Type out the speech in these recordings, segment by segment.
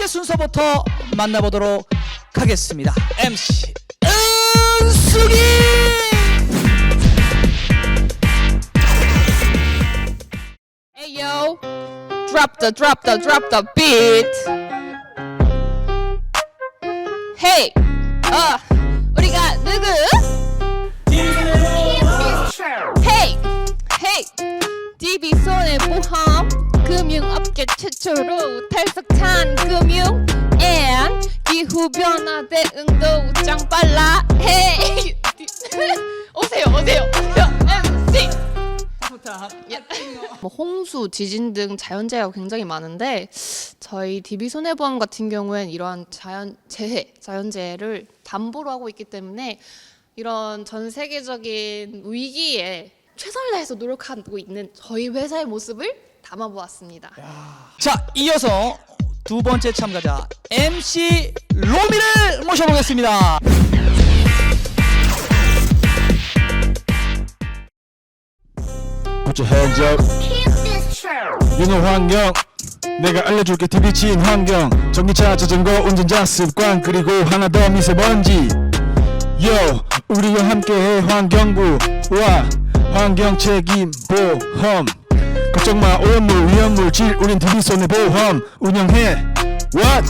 첫 번째 순서부터 만나보도록 하겠습니다. MC 은숙이. Hey yo, drop the, drop the, drop the beat. Hey, 어, 우리가 누구? Hey, hey, DB 손해보험 금융업계 최초로 탈석탄 금융 and 기후변화 대응도 우짱 빨라. Hey, 오세요, 오세요, MC. 뭐 홍수, 지진 등 자연재해가 굉장히 많은데 저희 DB 손해보험 같은 경우엔 이러한 자연 재해, 자연재해를 담보로 하고 있기 때문에 이런 전 세계적인 위기에 최선을 다해서 노력하고 있는 저희 회사의 모습을 담아보았습니다. 자, 이어서 두 번째 참가자 MC 로미를 모셔보겠습니다. Put your hands up. 윤호 환경. 내가 알려줄게 TV 친환경. 전기차, 자전거, 운전자 습관 그리고 하나 더 미세먼지. Yo, 우리와 함께해 환경부와 환경 책임 보험. 걱정 마 오염물 위험물 질 우린 TV 손해 보험 운영해. What?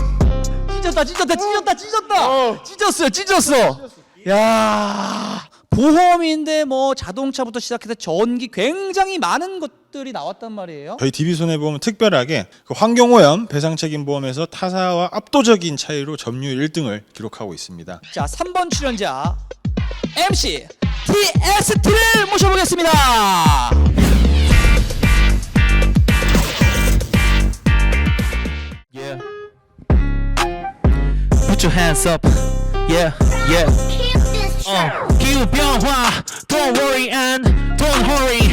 찢었다, 찢었다, 찢었다, 찢었다. 찢었어요, 찢었어. 야, 보험인데 뭐 자동차부터 시작해서 전기 굉장히 많은 것들이 나왔단 말이에요. 저희 DB 손해보험은 특별하게 그 환경오염 배상책임보험에서 타사와 압도적인 차이로 점유율 1등을 기록하고 있습니다. 자, 3번 출연자 MC TST를 모셔보겠습니다. Put your hands up. Yeah, yeah. 어, 기후 변화. Don't worry and don't hurry.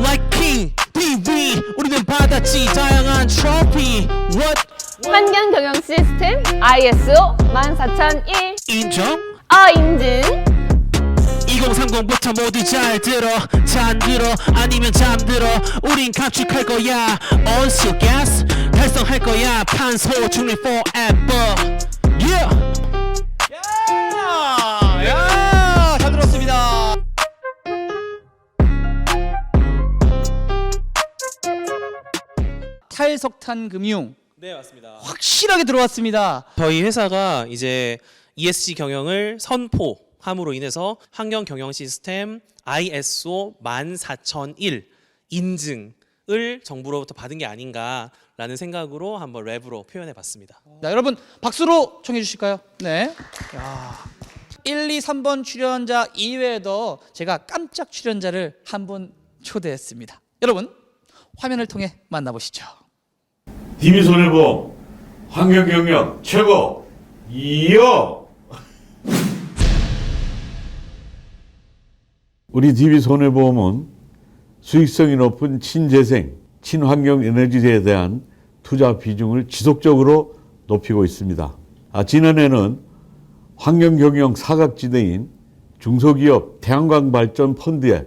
Like King, TV. 우리는 받았지 다양한 트로피. What? 환경 경영 시스템 ISO 14001 인정? 아 인증 2030부터 모두 잘 들어 잠들어 아니면 잠들어 우린 감축할 거야 온실 가스 달성할 거야 탄소 중립 forever 탈석탄 금융 네 맞습니다. 확실하게 들어왔습니다. 저희 회사가 이제 ESG 경영을 선포함으로 인해서 환경 경영 시스템 ISO 14001 인증을 정부로부터 받은 게 아닌가라는 생각으로 한번 랩으로 표현해 봤습니다. 자, 여러분 박수로 청해 주실까요? 네. 야. 1, 2, 3번 출연자 이외에도 제가 깜짝 출연자를 한 분 초대했습니다. 여러분 화면을 통해 만나보시죠. DB 손해보험 환경 경영 최고. 이어. 우리 DB 손해보험은 수익성이 높은 친재생, 친환경 에너지에 대한 투자 비중을 지속적으로 높이고 있습니다. 아, 지난해는 환경 경영 사각지대인 중소기업 태양광 발전 펀드에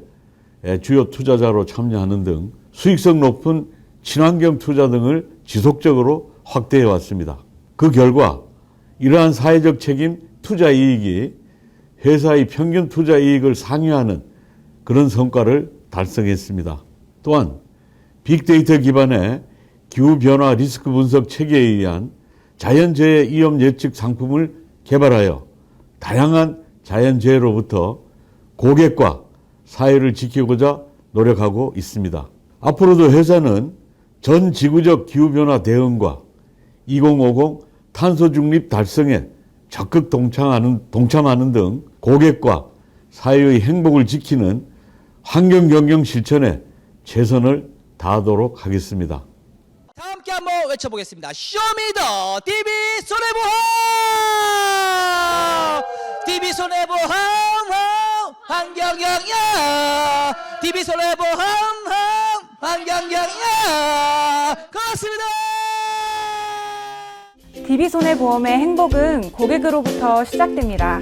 주요 투자자로 참여하는 등 수익성 높은 친환경 투자 등을 지속적으로 확대해 왔습니다. 그 결과 이러한 사회적 책임 투자 이익이 회사의 평균 투자 이익을 상회하는 그런 성과를 달성했습니다. 또한 빅데이터 기반의 기후변화 리스크 분석 체계에 의한 자연재해 위험 예측 상품을 개발하여 다양한 자연재해로부터 고객과 사회를 지키고자 노력하고 있습니다. 앞으로도 회사는 전 지구적 기후변화 대응과 2050 탄소 중립 달성에 적극 동참하는, 동참하는 등 고객과 사회의 행복을 지키는 환경 경영 실천에 최선을 다하도록 하겠습니다. 다 함께 한번 외쳐보겠습니다. 쇼미더 TV 손해보험! TV 손해보험 환경경영 TV 손해보험 환경경영 고맙습니다. DB손해보험의 행복은 고객으로부터 시작됩니다.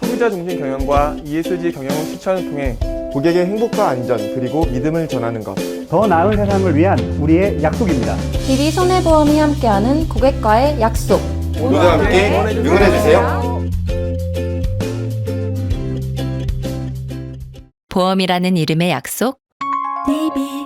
소비자 중심 경영과 ESG 경영 실천을 통해 고객의 행복과 안전 그리고 믿음을 전하는 것. 더 나은 세상을 위한 우리의 약속입니다. DB손해보험이 함께하는 고객과의 약속. 모두 함께 응원해 주세요. 보험이라는 이름의 약속. DB손해보험